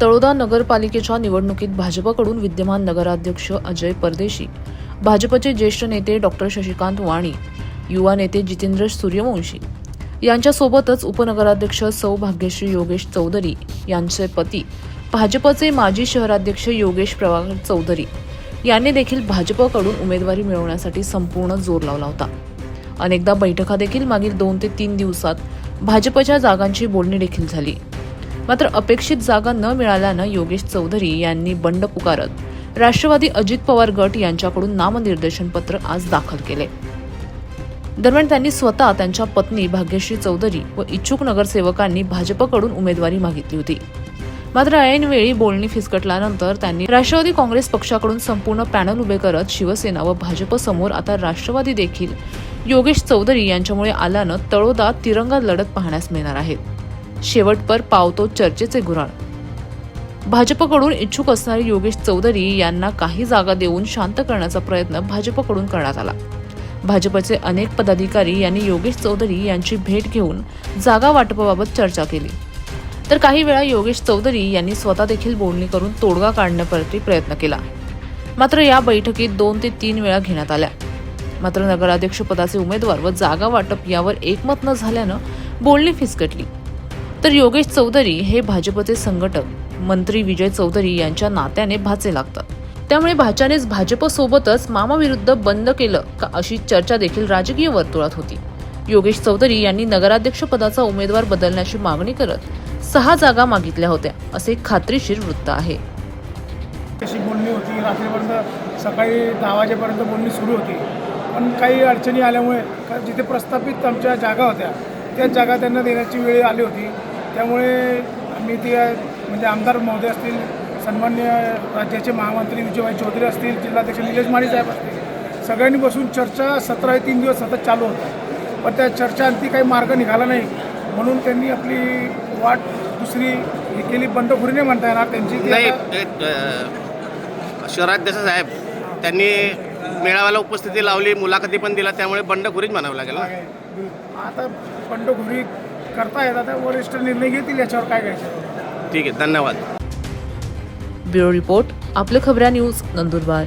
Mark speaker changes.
Speaker 1: तळोदा नगरपालिकेच्या निवडणुकीत भाजपकडून विद्यमान नगराध्यक्ष अजय परदेशी भाजपचे ज्येष्ठ नेते डॉक्टर शशिकांत वाणी युवा नेते जितेंद्र सूर्यवंशी. यांच्यासोबतच उपनगराध्यक्ष सौ भाग्यश्री योगेश चौधरी यांचे पती भाजपचे माजी शहराध्यक्ष योगेश प्रभाकर चौधरी. यांनी देखील भाजपकडून उमेदवारी मिळवण्यासाठी संपूर्ण जोर लावला होता. अनेकदा बैठका देखील मागील दोन ते तीन दिवसात भाजपच्या जागांची बोलणी देखील झाली. मात्र अपेक्षित जागा न मिळाल्यानं योगेश चौधरी यांनी बंड पुकारत राष्ट्रवादी अजित पवार गट यांच्याकडून नामनिर्देशन पत्र आज दाखल केले. दरम्यान त्यांनी स्वतः त्यांच्या पत्नी भाग्यश्री चौधरी व इच्छुक नगरसेवकांनी भाजपकडून उमेदवारी मागितली होती. मात्र ऐनवेळी बोलणी फिसकटल्यानंतर त्यांनी राष्ट्रवादी काँग्रेस पक्षाकडून संपूर्ण पॅनल उभे करत शिवसेना व भाजप समोर आता राष्ट्रवादी देखील योगेश चौधरी यांच्यामुळे आल्यानं तळोदा तिरंगा लढत पाहण्यास मिळणार आहेत शेवटपर पावतो चर्चेचे गुराळ भाजपकडून इच्छुक असणारे योगेश चौधरी यांना काही जागा देऊन शांत करण्याचा प्रयत्न भाजपकडून करण्यात आला. भाजपचे अनेक पदाधिकारी यांनी योगेश चौधरी यांची भेट घेऊन जागा वाटपाबाबत चर्चा केली. तर काही वेळा योगेश चौधरी यांनी स्वतः देखील बोलणी करून तोडगा काढण्यासाठी प्रयत्न केला. मात्र या बैठकीत दोन ते तीन वेळा घेण्यात आल्या. मात्र नगराध्यक्षपदाचे उमेदवार व जागा वाटप यावर एकमत न झाल्यानं बोलणी फिसकटली. तर योगेश चौधरी हे भाजपचे संघटक. मंत्री विजय चौधरी यांच्या नात्याने भाचे लागतात. त्यामुळे भाच्यानेच भाजपसोबतच मामाविरुद्ध बंद केलं का अशी चर्चा देखील राजकीय वर्तुळात होती. योगेश चौधरी यांनी नगराध्यक्ष पदाचा उमेदवार बदलण्याची मागणी करत सहा जागा मागितल्या होत्या असे खात्रीशीर वृत्त आहे.
Speaker 2: अशी बोलणी होती रात्रीपर्यंत सकाळी दहा वाजेपर्यंत बोलणी सुरू होती. पण काही अडचणी आल्यामुळे जिथे प्रस्थापित आमच्या जागा होत्या त्या जागा त्यांना देण्याची वेळ आली होती. त्यामुळे आम्ही ते म्हणजे आमदार महोदय असतील सन्मान्य राज्याचे महामंत्री विजयभाई चौधरी असतील जिल्हाध्यक्ष निलेश माळी साहेब असतील सगळ्यांनी बसून चर्चा सतरा ते तीन दिवस सतत चालू होत्या पण त्या चर्चांती काही मार्ग निघाला नाही. म्हणून त्यांनी आपली वाट दुसरी हे केली बंडखोरी म्हणता येणार. त्यांची
Speaker 3: नाही शहराध्यक्ष साहेब त्यांनी मेळाव्याला उपस्थिती लावली मुलाखती पण दिला त्यामुळे बंडखोरीच म्हणावं लागेल
Speaker 2: आता बंडखोरी करता येतात वरिष्ठ निर्णय घेतील याच्यावर काय घ्यायचं?
Speaker 3: ठीक आहे धन्यवाद.
Speaker 1: ब्युरो रिपोर्ट आपलं खबऱ्या न्यूज नंदुरबार.